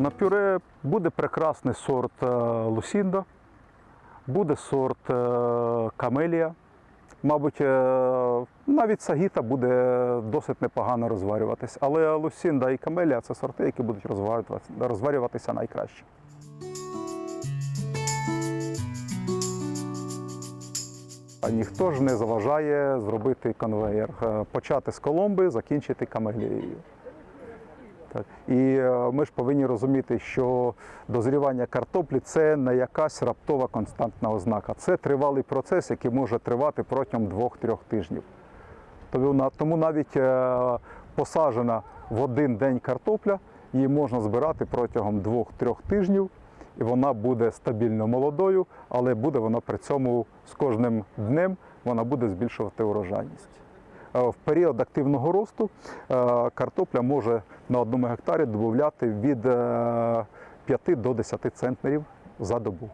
На пюре буде прекрасний сорт е, Лусінда, буде сорт е, Камелія. Мабуть, е, навіть Сагіта буде досить непогано розварюватись. Але Лусінда і Камелія це сорти, які будуть розварюватися, найкраще. Ніхто ж не заважає зробити конвеєр, е, почати з коломби, закінчити камелією. Так. І е, ми ж повинні розуміти, що дозрівання картоплі це не якась раптова константна ознака. Це тривалий процес, який може тривати протягом 2-3 тижнів. Тому навіть е, посаджена в один день картопля, її можна збирати протягом 2-3 тижнів, і вона буде стабільно молодою, але буде вона при цьому з кожним днем вона буде збільшувати урожайність. Е, В період активного росту е, картопля може на одному гектарі додати від е, 5 до 10 центнерів за добу.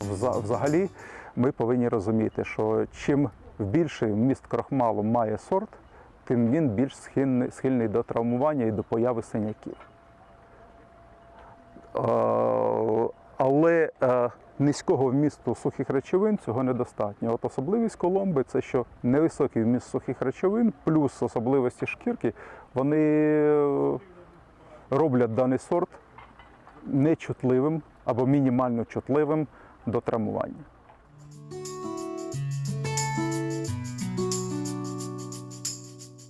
Взагалі ми повинні розуміти, що чим більший вміст крохмалу має сорт, тим він більш схильний до травмування і до появи синяків. Низького вмісту сухих речовин цього недостатньо. От особливість коломби це що невисокий вміст сухих речовин, плюс особливості шкірки, вони е, роблять даний сорт нечутливим або мінімально чутливим до травмування.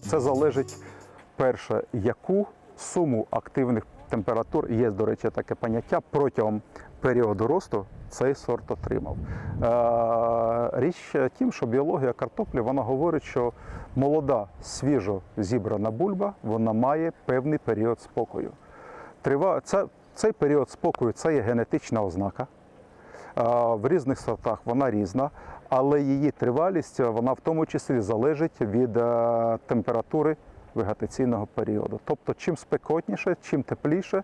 Це залежить перше, яку суму активних температур, є, до речі, таке поняття, протягом періоду росту цей сорт отримав. Е, Річ в тім, що біологія картоплі вона говорить, що молода, свіжо зібрана бульба вона має певний період спокою. Цей період спокою це є генетична ознака. Е, В різних сортах вона різна, але її тривалість вона в тому числі залежить від е, температури вегетаційного періоду. Тобто, чим спекотніше, чим тепліше,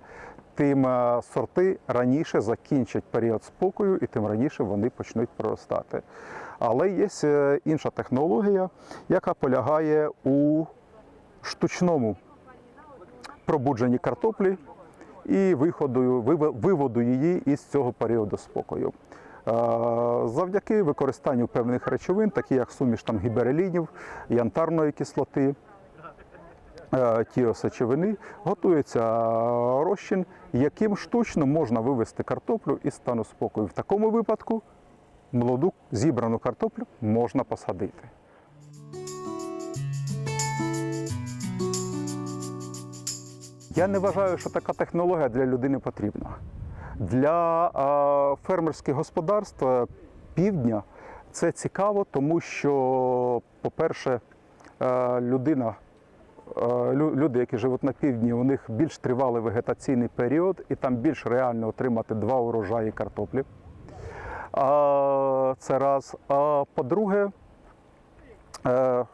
тим е, сорти раніше закінчать період спокою і тим раніше вони почнуть проростати. Але є е, інша технологія, яка полягає у штучному пробудженні картоплі і виходу, виводу її із цього періоду спокою. Е, Завдяки використанню певних речовин, такі як суміш там, гіберелінів, янтарної кислоти, е, тіосечовини, готується розчин, яким штучно можна вивести картоплю із стану спокою. В такому випадку молоду зібрану картоплю можна посадити. Я не вважаю, що така технологія для людини потрібна. Для е, фермерських господарств е, півдня це цікаво, тому що, по-перше, е, людина, е, лю- люди, які живуть на півдні, у них більш тривалий вегетаційний період, і там більш реально отримати два урожаї картоплі. Це раз. А по-друге, е,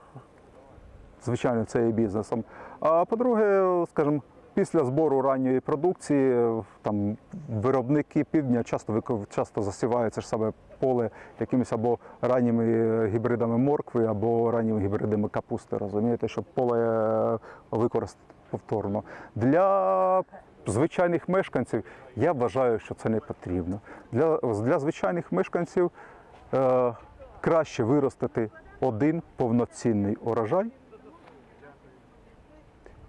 звичайно, це є бізнесом. А по-друге, скажімо, після збору ранньої продукції там виробники півдня часто часто засівають це ж саме поле якимись або ранніми е, гібридами моркви, або ранніми гібридами капусти. Розумієте, щоб поле е, використати повторно. Для звичайних мешканців я вважаю, що це не потрібно. Для, для звичайних мешканців е, краще виростити один повноцінний урожай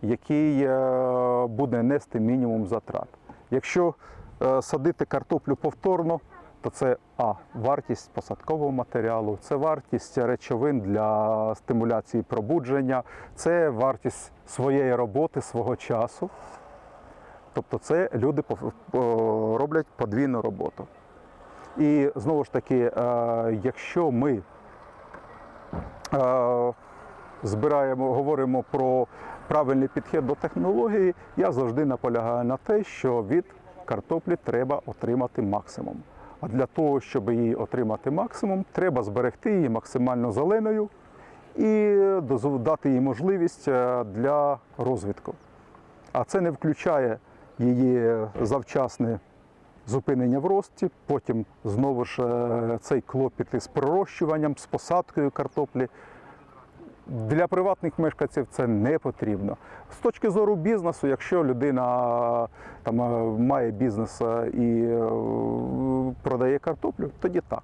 який е, буде нести мінімум затрат. Якщо е, садити картоплю повторно, то це а вартість посадкового матеріалу, це вартість речовин для стимуляції пробудження, це вартість своєї роботи, свого часу. Тобто це люди роблять подвійну роботу. І знову ж таки, е, якщо ми збираємо, говоримо про правильний підхід до технології, я завжди наполягаю на те, що від картоплі треба отримати максимум. А для того, щоб її отримати максимум, треба зберегти її максимально зеленою і дати їй можливість е, для розвитку. А це не включає її завчасне зупинення в рості, потім знову ж е, цей клопіт із пророщуванням, з посадкою картоплі. Для приватних мешканців це не потрібно. З точки зору бізнесу, якщо людина там е, має бізнес е, і е, продає картоплю, тоді так.